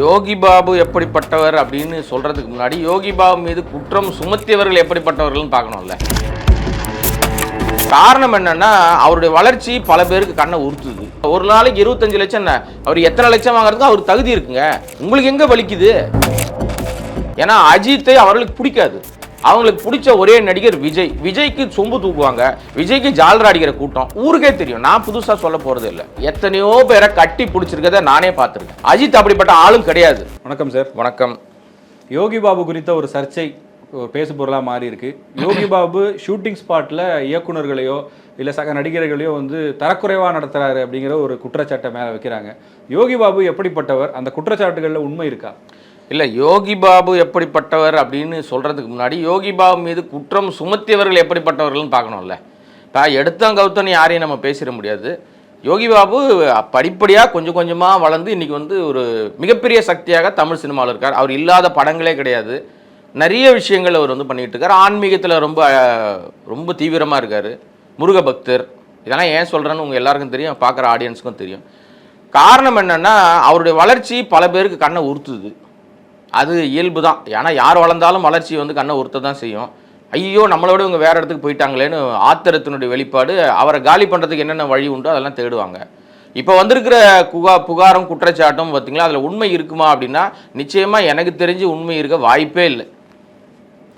யோகி பாபு எப்படிப்பட்டவர் அப்படின்னு சொல்றதுக்கு முன்னாடி யோகி பாபு மீது குற்றம் சுமத்தியவர்கள் எப்படிப்பட்டவர்கள்னு பார்க்கணும்ல. காரணம் என்னன்னா அவருடைய வளர்ச்சி பல பேருக்கு கண்ணை உறுத்துது. ஒரு நாளைக்கு இருபத்தஞ்சு லட்சம் என்ன? அவர் எத்தனை லட்சம் வாங்குறதுக்கு அவருக்கு தகுதி இருக்குங்க? உங்களுக்கு எங்க வலிக்குது? ஏன்னா அஜித்தை அவர்களுக்கு பிடிக்காது. அவங்களுக்கு பிடிச்ச ஒரே நடிகர் விஜய். விஜய்க்கு சொம்பு தூக்குவாங்க. விஜய்க்கு ஜால்ரா அடிக்கிற கூட்டம். ஊருக்கே தெரியும். நான் புதுசா சொல்ல போறது இல்லை. எத்தனையோ பேரை கட்டி பிடிச்சிருக்கத நானே பார்த்துருக்கேன். அஜித் அப்படிப்பட்ட ஆளும் கிடையாது. வணக்கம் சார். வணக்கம். யோகி பாபு குறித்த ஒரு சர்ச்சை ஒரு பேசுபொருளாக மாறி இருக்கு. யோகி பாபு ஷூட்டிங் ஸ்பாட்டில் இயக்குனர்களையோ இல்லை சக நடிகர்களையோ வந்து தரக்குறைவாக நடத்துறாரு அப்படிங்கிற ஒரு குற்றச்சாட்டை மேலே வைக்கிறாங்க. யோகி பாபு எப்படிப்பட்டவர்? அந்த குற்றச்சாட்டுகளில் உண்மை இருக்கா? இல்லை யோகி பாபு எப்படிப்பட்டவர் அப்படின்னு சொல்கிறதுக்கு முன்னாடி யோகி பாபு மீது குற்றம் சுமத்தியவர்கள் எப்படிப்பட்டவர்கள்னு பார்க்கணும்ல. இப்போ எடுத்தம் கவுத்தம் யாரையும் நம்ம பேசிட முடியாது. யோகி பாபு படிப்படியாக கொஞ்சம் கொஞ்சமாக வளர்ந்து இன்றைக்கி வந்து ஒரு மிகப்பெரிய சக்தியாக தமிழ் சினிமாவில் இருக்கார். அவர் இல்லாத படங்களே கிடையாது. நிறைய விஷயங்கள் அவர் வந்து பண்ணிகிட்டு இருக்கார். ஆன்மீகத்தில் ரொம்ப ரொம்ப தீவிரமாக இருக்கார். முருக பக்தர் இதெல்லாம் ஏன் சொல்கிறேன்னு உங்கள் எல்லாருக்கும் தெரியும். பார்க்குற ஆடியன்ஸுக்கும் தெரியும். காரணம் என்னென்னா அவருடைய வளர்ச்சி பல பேருக்கு கண்ணை உறுத்துது. அது இயல்பு தான். ஏன்னா யார் வளர்ந்தாலும் வளர்ச்சி வந்து கண்ணை உறுத்த தான் செய்யும். ஐயோ நம்மளோட இவங்க வேறு இடத்துக்கு போயிட்டாங்களேன்னு ஆத்திரத்தினுடைய வெளிப்பாடு அவரை காலி பண்ணுறதுக்கு என்னென்ன வழி உண்டோ அதெல்லாம் தேடுவாங்க. இப்போ வந்திருக்கிற புகா புகாரும் குற்றச்சாட்டும் பார்த்தீங்களா அதில் உண்மை இருக்குமா அப்படின்னா நிச்சயமாக எனக்கு தெரிஞ்சு உண்மை இருக்க வாய்ப்பே இல்லை.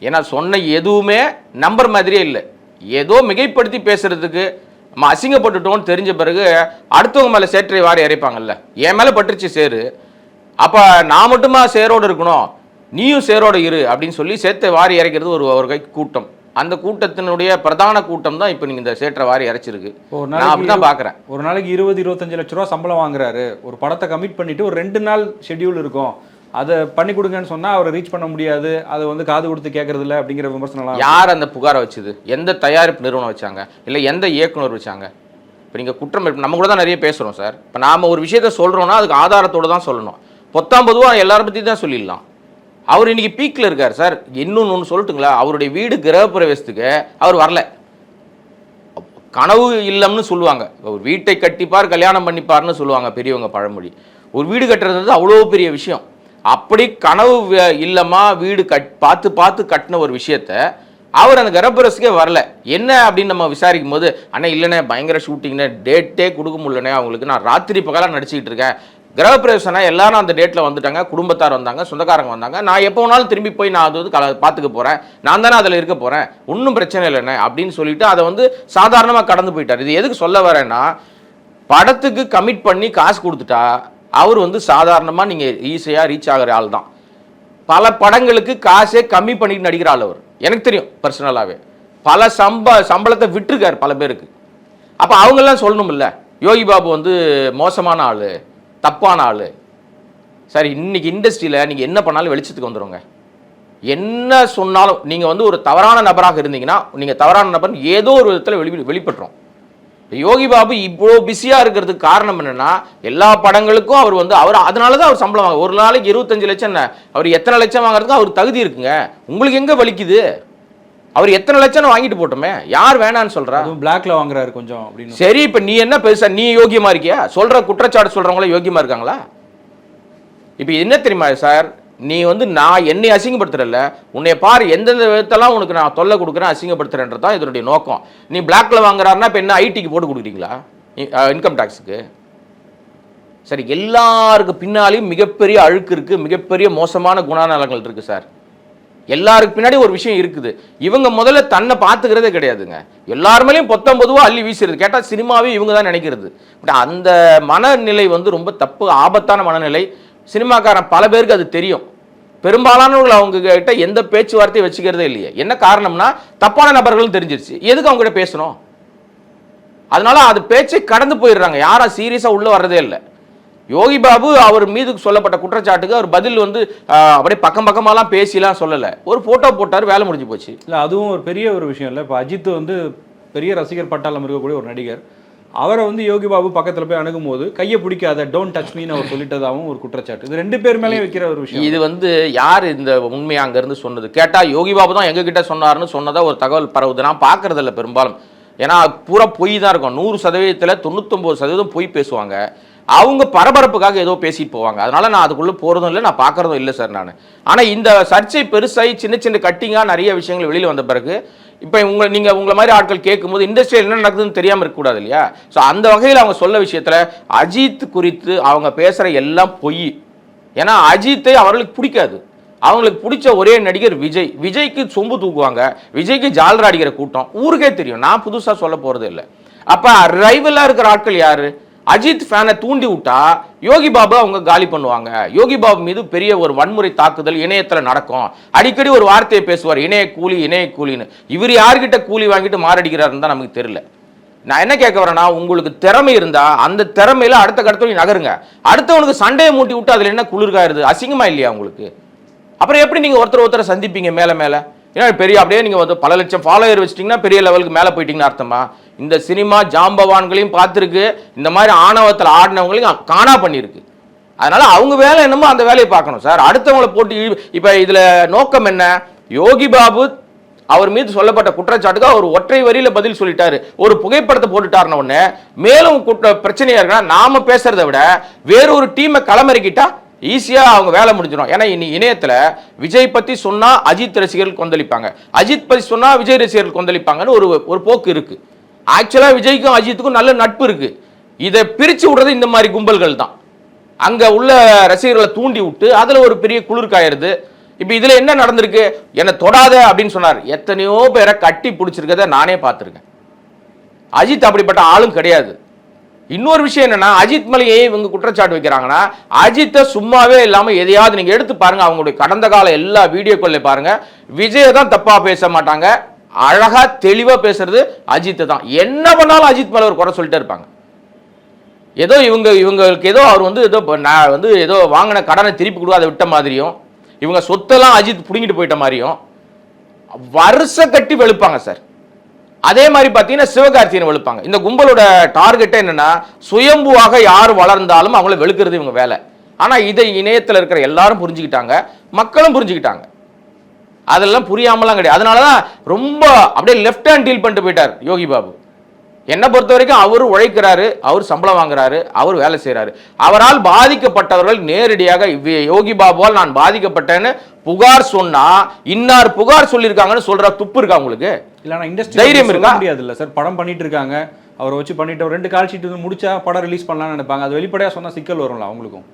ஏன்னா சொன்ன எதுவுமே நம்பர் மாதிரியே இல்லை. ஏதோ மிகைப்படுத்தி பேசுகிறதுக்கு நம்ம அசிங்கப்பட்டுட்டோம்னு தெரிஞ்ச பிறகு அடுத்தவங்க மேலே சேற்றை வாரி இறைப்பாங்கல்ல என் மேலே பட்டுருச்சு சேரு. அப்போ நான் மட்டுமா சேரோடு இருக்கணும்? நீயும் சேரோடு இரு அப்படின்னு சொல்லி சேத்தை வாரி இறைக்கிறது ஒரு ஒரு கை கூட்டம். அந்த கூட்டத்தினுடைய பிரதான கூட்டம் தான் இப்போ நீங்கள் இந்த சேற்றை வாரி இறைச்சிருக்கு. நான் அப்படி தான் பார்க்குறேன் ஒரு நாளைக்கு இருபது இருபத்தஞ்சு லட்ச ரூபா சம்பளம் வாங்குறாரு. ஒரு படத்தை கமிட் பண்ணிட்டு ஒரு ரெண்டு நாள் ஷெட்யூல் இருக்கும். அதை பண்ணி கொடுங்கன்னு சொன்னா அவரை ரீச் பண்ண முடியாது. அதை வந்து காது கொடுத்து கேட்கறது இல்ல அப்படிங்கிற விமர்சனம்லாம் யார் அந்த புகாரை வச்சது? எந்த தயாரிப்பு நிறுவனம் வச்சாங்க? இல்லை எந்த இயக்குனர் வச்சாங்க? இப்போ நீங்கள் குற்றம் நம்ம கூட தான் நிறைய பேசுகிறோம் சார். இப்போ நாம் ஒரு விஷயத்த சொல்கிறோன்னா அதுக்கு ஆதாரத்தோடு தான் சொல்லணும். பொத்தாம் பொதுவாக எல்லாரை பற்றி தான் சொல்லிடலாம். அவர் இன்னைக்கு பீக்கில் இருக்கார் சார் இன்னொன்று ஒன்று சொல்லட்டுங்களா? அவருடைய வீடு கிரகப்பிரவேசத்துக்கு அவர் வரல. கனவு இல்லம்னு சொல்லுவாங்க. ஒரு வீட்டை கட்டிப்பார் கல்யாணம் பண்ணிப்பார்னு சொல்லுவாங்க பெரியவங்க பழமொழி. ஒரு வீடு கட்டுறது வந்து அவ்வளோ பெரிய விஷயம். அப்படி கனவு வி- இல்லமா வீடு கட் பார்த்து பார்த்து கட்டின ஒரு விஷயத்த அவர் அந்த கர்ப்பரசுக்கே வரல. என்ன அப்படின்னு நம்ம விசாரிக்கும் போது அண்ணா இல்லைண்ணே பயங்கர ஷூட்டிங்னே டேட்டே கொடுக்க முடியலண்ணே அவங்களுக்கு நான் ராத்திரி பகலாக நடிச்சுக்கிட்டு இருக்கேன். கிரகப்பிரவேசனா எல்லாரும் அந்த டேட்டில் வந்துட்டாங்க குடும்பத்தார் வந்தாங்க சொந்தக்காரங்க வந்தாங்க. நான் எப்போ வேணாலும் திரும்பி போய் நான் அது வந்து கல பார்த்துக்க போகிறேன் நான் தானே அதில் இருக்க போகிறேன் ஒன்றும் பிரச்சனை இல்லைண்ணே அப்படின்னு சொல்லிட்டு அதை வந்து சாதாரணமாக கடந்து போயிட்டார். இது எதுக்கு சொல்ல வரேன்னா படத்துக்கு கமிட் பண்ணி காசு கொடுத்துட்டா அவர் வந்து சாதாரணமாக நீங்கள் ஈஸியாக ரீச் ஆகிற ஆள் தான். பல படங்களுக்கு காசே கம்மி பண்ணிட்டு நடிக்கிற ஆள் அவர். எனக்கு தெரியும் பர்சனலாகவே பல சம்ப சம்பளத்தை விட்டுருக்கார் பல பேருக்கு. அப்போ அவங்கெல்லாம் சொல்லணும்ல யோகி பாபு வந்து மோசமான ஆள். தப்பான ஆள் சரி இன்னைக்கு இண்டஸ்ட்ரியில் நீங்கள் என்ன பண்ணாலும் வெளிச்சத்துக்கு வந்துருங்க. என்ன சொன்னாலும் நீங்கள் வந்து ஒரு தவறான நபராக இருந்தீங்கன்னா நீங்கள் தவறான நபர் ஏதோ ஒரு விதத்தில் வெளி வெளிப்பட்டுரும். யோகி பாபு இவ்வளோ பிஸியாக இருக்கிறதுக்கு காரணம் என்னென்னா எல்லா படங்களுக்கும் அவர் வந்து அவர் அதனால தான் அவர் சம்பளம் வாங்க ஒரு நாளைக்கு இருபத்தஞ்சு லட்சம் அவர் எத்தனை லட்சம் வாங்குறதுக்கு அவர் தகுதி இருக்குங்க? உங்களுக்கு எங்கே வலிக்குது? அவர் எத்தனை லட்சம் வாங்கிட்டு போட்டோமே? யார் வேணான்னு சொல்றா? பிளாக்ல வாங்குறாரு கொஞ்சம் அப்படின்னு. சரி இப்போ நீ என்ன பெருசா நீ யோகியமா இருக்கியா? சொல்ற குற்றச்சாட்டு சொல்றவங்கள யோகியமா இருக்காங்களா? இப்போ என்ன தெரியுமா சார்? நீ வந்து நான் என்னை அசிங்கப்படுத்துறல உன்னை பாரு எந்தெந்த விதத்தெல்லாம் உனக்கு நான் தொல்லை கொடுக்குறேன் அசிங்கப்படுத்துறேன்றது தான் இதனுடைய நோக்கம். நீ பிளாக்ல வாங்குறாருன்னா இப்போ என்ன ஐடிக்கு போட்டு கொடுக்குறீங்களா? இன்கம் டேக்ஸுக்கு சரி எல்லாருக்கு பின்னாலையும் மிகப்பெரிய அழுக்கு இருக்கு மிகப்பெரிய மோசமான குணநலங்கள் இருக்கு சார். எல்லாருக்கு பின்னாடி ஒரு விஷயம் இருக்குது. இவங்க முதல்ல தன்னை பார்த்துக்கிறதே கிடையாதுங்க. எல்லாருமேலையும் பொத்தம் பொதுவாக அள்ளி வீசுறது. கேட்டால் சினிமாவே இவங்க தான் நினைக்கிறது. பட் அந்த மனநிலை வந்து ரொம்ப தப்பு ஆபத்தான மனநிலை. சினிமாக்காரன் பல பேருக்கு அது தெரியும். பெரும்பாலானவர்கள் அவங்க கிட்ட எந்த பேச்சுவார்த்தையும் வச்சுக்கிறதே இல்லையே. என்ன காரணம்னா தப்பான நபர்களும் தெரிஞ்சிருச்சு. எதுக்கு அவங்க கிட்ட பேசணும்? அதனால அது பேச்சை கடந்து போயிடுறாங்க. யாரும் சீரியஸாக உள்ளே வர்றதே இல்லை. யோகி பாபு அவர் மீது சொல்லப்பட்ட குற்றச்சாட்டுக்கு அவர் பதில் வந்து அப்படியே பக்கம் பக்கமாலாம் பேசிலாம் சொல்லலை. ஒரு ஃபோட்டோ போட்டார் வேலை முடிஞ்சு போச்சு. இல்ல அதுவும் ஒரு பெரிய ஒரு விஷயம் இல்லை. இப்போ அஜித் வந்து பெரிய ரசிகர் பட்டாளம் இருக்கக்கூடிய ஒரு நடிகர். அவரை வந்து யோகி பாபு பக்கத்துல போய் அணுகும்போது கையை பிடிக்காத டோன்ட் டச் மீன்னு அவர் சொல்லிட்டதாகவும் ஒரு குற்றச்சாட்டு. இது ரெண்டு பேர் மேலேயும் வைக்கிற ஒரு விஷயம். இது வந்து யார் இந்த உண்மையை அங்கேருந்து சொன்னது? கேட்டால் யோகி பாபு தான் எங்ககிட்ட சொன்னாருன்னு சொன்னதா ஒரு தகவல் பரவுது. நான் பார்க்கறது இல்ல பெரும்பாலும். ஏன்னா பூரா பொய் தான் இருக்கும். நூறு சதவீதத்தில் தொண்ணூத்தொம்பது சதவீதம் பொய் பேசுவாங்க. அவங்க பரபரப்புக்காக ஏதோ பேசிட்டு போவாங்க. அதனால நான் அதுக்குள்ளே போகிறதும் இல்லை நான் பார்க்குறதும் இல்லை சார் நான். ஆனால் இந்த சர்ச்சை பெருசாகி சின்ன சின்ன கட்டிங்காக நிறைய விஷயங்கள் வெளியில் வந்த பிறகு இப்போ உங்களை நீங்கள் உங்களை மாதிரி ஆட்கள் கேட்கும்போது இண்டஸ்ட்ரியில் என்ன நடக்குதுன்னு தெரியாமல் இருக்கக்கூடாது இல்லையா? ஸோ அந்த வகையில் அவங்க சொல்ல விஷயத்தில் அஜித் குறித்து அவங்க பேசுகிற எல்லாம் பொய். ஏன்னா அஜித்தை அவர்களுக்கு பிடிக்காது. அவங்களுக்கு பிடிச்ச ஒரே நடிகர் விஜய். விஜய்க்கு சொம்பு தூக்குவாங்க. விஜய்க்கு ஜால்ரா அடிக்கிற கூட்டம். ஊருக்கே தெரியும். நான் புதுசாக சொல்ல போகிறது இல்லை. அப்போ ரைவலாக இருக்கிற ஆட்கள் யார்? அஜித் ஃபேனை தூண்டி விட்டா யோகி பாபு அவங்க காலி பண்ணுவாங்க. யோகி பாபு மீது பெரிய ஒரு வன்முறை தாக்குதல் இணையத்தில் நடக்கும். அடிக்கடி ஒரு வார்த்தையை பேசுவார் இணைய கூலி இணைய கூலின்னு. இவர் யார்கிட்ட கூலி வாங்கிட்டு மாரடிக்கிறாருன்னு தான் நமக்கு தெரியல. நான் என்ன கேட்க வரேன்னா உங்களுக்கு திறமை இருந்தா அந்த திறமையில அடுத்த கடத்த நகருங்க. அடுத்தவனுக்கு சண்டையை மூட்டி விட்டு அதில் என்ன குளிர்காயிருது அசிங்கமா இல்லையா உங்களுக்கு? அப்புறம் எப்படி நீங்கள் ஒருத்தர் ஒருத்தரை சந்திப்பீங்க மேலே மேலே? ஏன்னா பெரிய அப்படியே நீங்க வந்து பல லட்சம் ஃபாலோயர் வச்சிட்டீங்கன்னா பெரிய லெவலுக்கு மேலே போயிட்டீங்கன்னு அர்த்தமா? இந்த சினிமா ஜாம்பவான்களையும் பார்த்துருக்கு. இந்த மாதிரி ஆணவத்தில் ஆடினவங்களையும் காணா பண்ணியிருக்கு. அதனால அவங்க வேலை என்னமோ அந்த வேலையை பார்க்கணும் சார். அடுத்தவங்களை போட்டு இப்போ இப்ப இதுல நோக்கம் என்ன? யோகி பாபு அவர் மீது சொல்லப்பட்ட குற்றச்சாட்டுக்கு அவர் ஒற்றை வரியில பதில் சொல்லிட்டாரு. ஒரு புகைப்படத்தை போட்டுட்டாருன ஒன்று மேலும் குற்ற பிரச்சனையாக இருக்குன்னா நாம பேசுகிறத விட வேறொரு டீமை களமிறக்கிட்டா ஈஸியாக அவங்க வேலை முடிஞ்சிடும். ஏன்னா இனி இணையத்தில் விஜய் பற்றி சொன்னால் அஜித் ரசிகர்கள் கொந்தளிப்பாங்க. அஜித் பற்றி சொன்னால் விஜய் ரசிகர்கள் கொந்தளிப்பாங்கன்னு ஒரு ஒரு போக்கு இருக்குது ஆக்சுவலாக விஜய்க்கும் அஜித்துக்கும் நல்ல நட்பு இருக்குது இதை பிரித்து விடுறது இந்த மாதிரி கும்பல்கள் தான். அங்கே உள்ள ரசிகர்களை தூண்டி விட்டு அதில் ஒரு பெரிய குளிர் காயிருது இப்போ இதில் என்ன நடந்திருக்கு? என்னை தொடாத அப்படின்னு சொன்னார். எத்தனையோ பேரை கட்டி பிடிச்சிருக்கத நானே பார்த்துருக்கேன். அஜித் அப்படிப்பட்ட ஆளும் கிடையாது. இன்னொரு விஷயம் என்னன்னா அஜித் மலையை இவங்க குற்றச்சாட்டு வைக்கிறாங்கன்னா அஜித்தை சும்மாவே இல்லாமல் எதையாவது நீங்க எடுத்து பாருங்க அவங்களுடைய கடந்த கால எல்லா வீடியோக்களில் பாருங்க. விஜயை தான் தப்பா பேச மாட்டாங்க. அழகா தெளிவா பேசுறது அஜித் தான். என்ன பண்ணாலும் அஜித் மலை ஒரு குறை சொல்லிட்டே இருப்பாங்க. ஏதோ இவங்க இவங்களுக்கு ஏதோ அவர் வந்து ஏதோ நான் வந்து ஏதோ வாங்கின கடனை திருப்பி கொடுக்காத விட்ட மாதிரியும் இவங்க சொத்தெல்லாம் அஜித் பிடுங்கிட்டு போயிட்ட மாதிரியும் வருஷ கட்டி வெளுப்பாங்க சார். அதே மாதிரி பார்த்தீங்கன்னா சிவகார்த்திகேயன் வெளுப்பாங்க. இந்த கும்பலோட டார்கெட்டே என்னன்னா சுயம்புவாக யார் வளர்ந்தாலும் அவங்கள வெளுக்கிறது இவங்க வேலை. ஆனால் இதை இணையத்தில் இருக்கிற எல்லாரும் புரிஞ்சுக்கிட்டாங்க. மக்களும் புரிஞ்சுக்கிட்டாங்க. அதெல்லாம் புரியாமலாம் கிடையாது. அதனால தான் ரொம்ப அப்படியே லெஃப்ட் ஹேண்ட் டீல் பண்ணிட்டு போயிட்டார் யோகி பாபு. என்னை பொறுத்த வரைக்கும் அவர் உழைக்கிறாரு அவர் சம்பளம் வாங்குறாரு அவர் வேலை செய்றாரு. அவரால் பாதிக்கப்பட்டவர்கள் நேரடியாக இவ்வி- யோகி பாபுவால் நான் பாதிக்கப்பட்டேன்னு புகார் சொன்னா இன்னார் புகார் சொல்லியிருக்காங்கன்னு சொல்ற துப்பு இருக்கா உங்களுக்கு? இல்லைனா இண்டஸ்ட்ரி தைரியம் இருக்கா? முடியாது இல்ல சார் படம் பண்ணிட்டு இருக்காங்க அவரை வச்சு பண்ணிட்டு ரெண்டு கால் ஷீட் வந்து முடிச்சா படம் ரிலீஸ் பண்ணலாம்னு நினைப்பாங்க. அது வெளிப்படையா சொன்னா சிக்கல் வரும்ல அவங்களுக்கும்.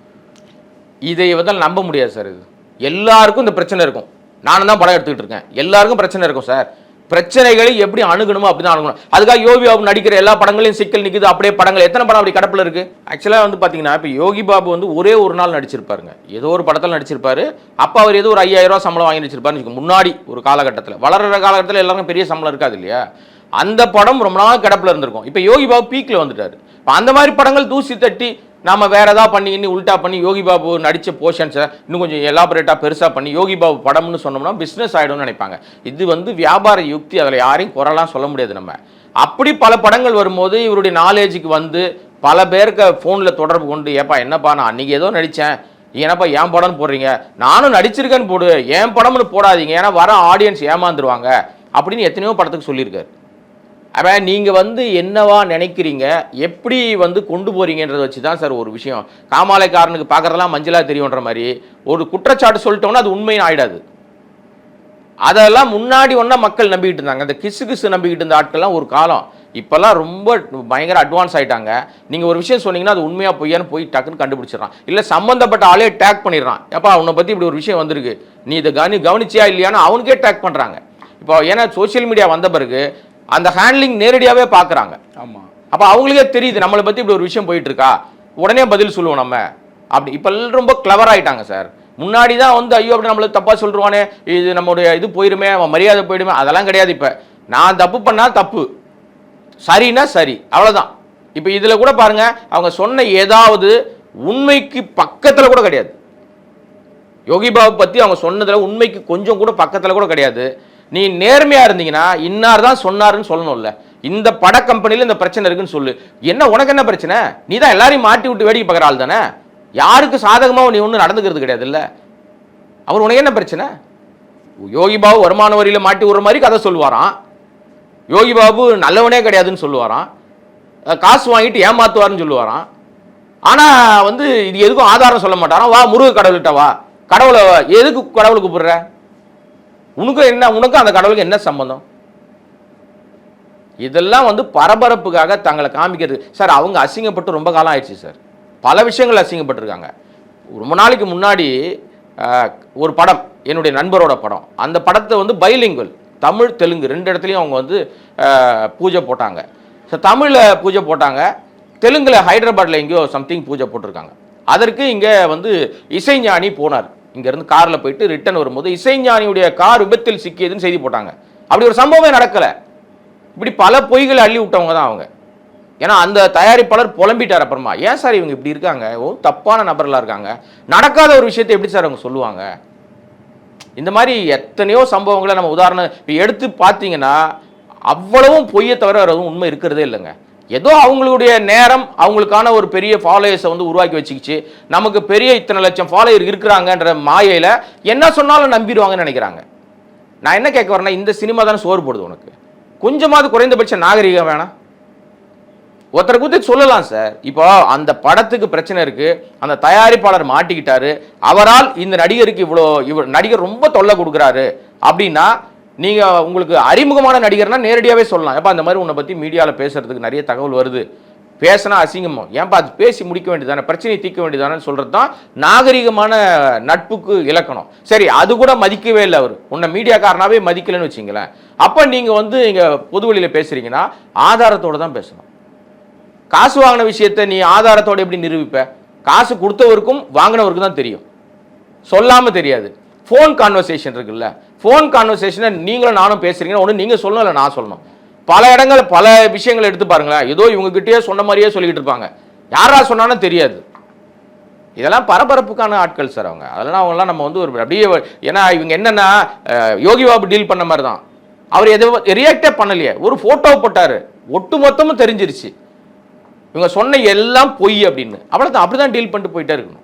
இதை வந்து நம்ப முடியாது சார் இது. எல்லாருக்கும் இந்த பிரச்சனை இருக்கும். நானும் தான் படம் எடுத்துக்கிட்டு இருக்கேன். எல்லாருக்கும் பிரச்சனை இருக்கும் சார் பிரச்சனைகளை எப்படி அணுகணுமோ அப்படி தான் அணுகணும். அதுக்காக யோகி பாபு நடிக்கிற எல்லா படங்களையும் சிக்கல் நிற்குது அப்படியே படங்கள். எத்தனை படம் அப்படி கடப்பில் இருக்கு? ஆக்சுவலாக வந்து பார்த்தீங்கன்னா இப்போ யோகி பாபு வந்து ஒரே ஒரு நாள் நடிச்சிருப்பாருங்க. ஏதோ ஒரு படத்தில் நடிச்சிருப்பாரு. அப்போ அவர் ஏதோ ஒரு ஐயாயிரம் ரூபா சம்பளம் வாங்கி நடிச்சிருப்பாருன்னு முன்னாடி ஒரு காலகட்டத்தில். வளர்கிற காலகட்டத்தில் எல்லாருக்கும் பெரிய சம்பளம் இருக்காது இல்லையா? அந்த படம் ரொம்ப நாள் கிடப்பில் இருந்திருக்கும். இப்போ யோகி பாபு பீக்கில் வந்துட்டார். இப்போ அந்த மாதிரி படங்கள் தூசி தட்டி நம்ம வேற ஏதாவது பண்ணி இன்னும் உல்டா பண்ணி யோகி பாபு நடித்த போர்ஷன்ஸை இன்னும் கொஞ்சம் எலாபரேட்டாக பெருசாக பண்ணி யோகி பாபு படம்னு சொன்னோம்னா பிஸ்னஸ் ஆகிடும்னு நினைப்பாங்க. இது வந்து வியாபார யுக்தி அதில் யாரையும் குரலாம் சொல்ல முடியாது நம்ம. அப்படி பல படங்கள் வரும்போது இவருடைய நாலேஜுக்கு வந்து பல பேருக்கு ஃபோனில் தொடர்பு கொண்டு ஏப்பா என்னப்பா நான் அன்றைக்கி ஏதோ நடித்தேன் ஏன்னாப்பா என் படம்னு போடுறீங்க? நானும் நடிச்சிருக்கேன்னு போடு. என் படம்னு போடாதீங்க. ஏன்னா வர ஆடியன்ஸ் ஏமாந்துருவாங்க. அப்படின்னு எத்தனையோ படத்துக்கு சொல்லியிருக்காரு. அப்போ நீங்கள் வந்து என்னவா நினைக்கிறீங்க? எப்படி வந்து கொண்டு போகிறீங்கன்றத வச்சு தான் சார் ஒரு விஷயம். காமாலைக்காரனுக்கு பார்க்குறதெல்லாம் மஞ்சளாக தெரியுன்ற மாதிரி ஒரு குற்றச்சாட்டு சொல்லிட்டோம்னா அது உண்மைன்னு ஆயிடாது. அதெல்லாம் முன்னாடி ஒன்றா மக்கள் நம்பிக்கிட்டு இருந்தாங்க. அந்த கிசு கிசு நம்பிக்கிட்டு இருந்த ஆட்கள்லாம் ஒரு காலம். இப்போல்லாம் ரொம்ப பயங்கர அட்வான்ஸ் ஆகிட்டாங்க நீங்கள் ஒரு விஷயம் சொன்னீங்கன்னா அது உண்மையாக பொய்யான்னு போய் டக்குன்னு கண்டுபிடிச்சிடறான். இல்லை சம்மந்தப்பட்ட ஆளே டேக் பண்ணிடுறான். எப்பா உன்னை பற்றி இப்படி ஒரு விஷயம் வந்திருக்கு. நீ இதை கவனி கவனிச்சியா இல்லையான்னு அவனுக்கே டேக் பண்ணுறாங்க இப்போ ஏன்னா சோஷியல் மீடியா வந்த பிறகு அந்த ஹேண்ட்லிங் நேரடியாகவே பார்க்குறாங்க ஆமா. அப்போ அவங்களுக்கே தெரியுது நம்மளை பற்றி இப்படி ஒரு விஷயம் போயிட்டு இருக்கா உடனே பதில் சொல்லுவோம் நம்ம. அப்படி இப்போ ரொம்ப கிளவர் ஆயிட்டாங்க சார். முன்னாடி தான் வந்து ஐயோ அப்படி நம்மள தப்பாக சொல்லிருவானே இது நம்மளுடைய இது போயிருமே அவன் மரியாதை போயிடுமே அதெல்லாம் கிடையாது இப்போ. நான் தப்பு பண்ணா தப்பு. சரின்னா சரி அவ்வளவுதான். இப்போ இதில் கூட பாருங்க அவங்க சொன்ன ஏதாவது உண்மைக்கு பக்கத்தில் கூட கிடையாது. யோகி பாபு பற்றி அவங்க சொன்னதுல உண்மைக்கு கொஞ்சம் கூட பக்கத்தில் கூட கிடையாது. நீ நேர்மையாக இருந்தீங்கன்னா இன்னார் தான் சொன்னாருன்னு சொல்லணும்ல. இந்த பட கம்பெனியில் இந்த பிரச்சனை இருக்குன்னு சொல்லு. என்ன உனக்கு என்ன பிரச்சனை? நீ தான் எல்லாரையும் மாட்டி விட்டு வேடிக்கை பார்க்குற ஆள் தானே? யாருக்கு சாதகமாக நீ ஒன்றும் நடந்துக்கிறது கிடையாது இல்லை அவர் உனக்கு என்ன பிரச்சனை? யோகி பாபு வருமான வரியில் மாட்டி விடுற மாதிரி கதை சொல்லுவாராம். யோகி பாபு நல்லவனே கிடையாதுன்னு சொல்லுவாராம். காசு வாங்கிட்டு ஏமாத்துவாருன்னு சொல்லுவாராம். ஆனால் வந்து இது எதுக்கும் ஆதாரம் சொல்ல மாட்டாராம். வா முருக கடவுள்கிட்ட வா. கடவுளை எதுக்கு கடவுளை கூப்பிடுற? உனக்கும் என்ன உனக்கும் அந்த கடவுளுக்கு என்ன சம்பந்தம்? இதெல்லாம் வந்து பரபரப்புக்காக தங்களை காமிக்கிறது. சார் அவங்க அசிங்கப்பட்டு ரொம்ப காலம் ஆயிடுச்சு சார். பல விஷயங்கள் அசிங்கப்பட்டிருக்காங்க. ரொம்ப நாளைக்கு முன்னாடி ஒரு படம் என்னுடைய நண்பரோட படம். அந்த படத்தை வந்து பைலிங்குவல் தமிழ் தெலுங்கு ரெண்டு இடத்துலையும் அவங்க வந்து பூஜை போட்டாங்க. ஸோ தமிழில் பூஜை போட்டாங்க. தெலுங்கில் ஹைதராபாத்தில் எங்கேயோ சம்திங் பூஜை போட்டிருக்காங்க. அதற்கு இங்கே வந்து இசைஞானி போனார். இங்கேருந்து காரில் போயிட்டு ரிட்டர்ன் வரும்போது இசைஞானியுடைய கார் விபத்தில் சிக்கியதுன்னு செய்தி போட்டாங்க. அப்படி ஒரு சம்பவமே நடக்கலை. இப்படி பல பொய்களை அள்ளி விட்டவங்க தான் அவங்க. ஏன்னா அந்த தயாரிப்பாளர் புலம்பிட்டார் அப்புறமா. ஏன் சார் இவங்க இப்படி இருக்காங்க? ஓ தப்பான நபர்களாக இருக்காங்க. நடக்காத ஒரு விஷயத்தை எப்படி சார் அவங்க சொல்லுவாங்க? இந்த மாதிரி எத்தனையோ சம்பவங்களை நம்ம உதாரணம் இப்போ எடுத்து பார்த்தீங்கன்னா அவ்வளவும் பொய்யை தவிர வேறு எதுவும் உண்மை இருக்கிறதே இல்லைங்க. ஏதோ அவங்களுடைய நேரம் அவங்களுக்கான ஒரு பெரிய ஃபாலோயர்ஸை வந்து உருவாக்கி வச்சுக்கிச்சு. நமக்கு பெரிய இத்தனை லட்சம் ஃபாலோயர் இருக்கிறாங்கன்ற மாயையில் என்ன சொன்னாலும் நம்பிடுவாங்கன்னு நினைக்கிறாங்க. நான் என்ன கேட்க வரேன்னா இந்த சினிமா தானே சோறு போடுது உனக்கு. கொஞ்சமாவது குறைந்தபட்ச நாகரிகம் வேணாம். ஒருத்தரை குறித்து சொல்லலாம் சார். இப்போ அந்த படத்துக்கு பிரச்சனை இருக்கு. அந்த தயாரிப்பாளர் மாட்டிக்கிட்டாரு. அவரால் இந்த நடிகருக்கு இவ்வளோ இவ்வளோ நடிகர் ரொம்ப தொல்லை கொடுக்குறாரு. அப்படின்னா நீங்கள் உங்களுக்கு அறிமுகமான நடிகர்னா நேரடியாகவே சொல்லலாம். ஏப்பா அந்த மாதிரி உன்னை பற்றி மீடியாவில் பேசுறதுக்கு நிறைய தகவல் வருது. பேசினா அசிங்கமோ. ஏன்பா அது பேசி முடிக்க வேண்டியதானே பிரச்சனையை தீர்க்க வேண்டியதானே சொல்கிறது தான் நாகரிகமான நட்புக்கு இலக்கணம். சரி அது கூட மதிக்கவே இல்லை அவர். உன்னை மீடியாக்காரனாவே மதிக்கலைன்னு வச்சிங்களேன். அப்போ நீங்கள் வந்து இங்கே பொதுவெளியில் பேசுகிறீங்கன்னா ஆதாரத்தோட தான் பேசணும். காசு வாங்கின விஷயத்தை நீ ஆதாரத்தோட எப்படி நிரூபிப்ப? காசு கொடுத்தவருக்கும் வாங்கினவருக்கும் தான் தெரியும். சொல்லாமல் தெரியாது. ஃபோன் கான்வர்சேஷன் இருக்குல்ல. ஃபோன் கான்வர்சேஷனை நீங்களும் நானும் பேசுறீங்கன்னா ஒன்று நீங்கள் சொல்லணும் இல்லை நான் சொல்லணும். பல இடங்கள் பல விஷயங்களை எடுத்து பாருங்களேன். ஏதோ இவங்ககிட்டயே சொன்ன மாதிரியே சொல்லிக்கிட்டு இருப்பாங்க. யாரா சொன்னாலும் தெரியாது. இதெல்லாம் பரபரப்புக்கான ஆட்கள் சார் அவங்க. அதெல்லாம் அவங்கெல்லாம் நம்ம வந்து ஒரு அப்படியே ஏன்னா இவங்க என்னென்னா யோகி பாபு டீல் பண்ண மாதிரி தான் அவர் எது ரியாக்டே பண்ணலையே. ஒரு ஃபோட்டோ போட்டார். ஒட்டு மொத்தமும் தெரிஞ்சிருச்சு. இவங்க சொன்ன எல்லாம் பொய் அப்படின்னு. அவ்வளோதான் அப்படி தான் டீல் பண்ணிட்டு போயிட்டே இருக்கணும்.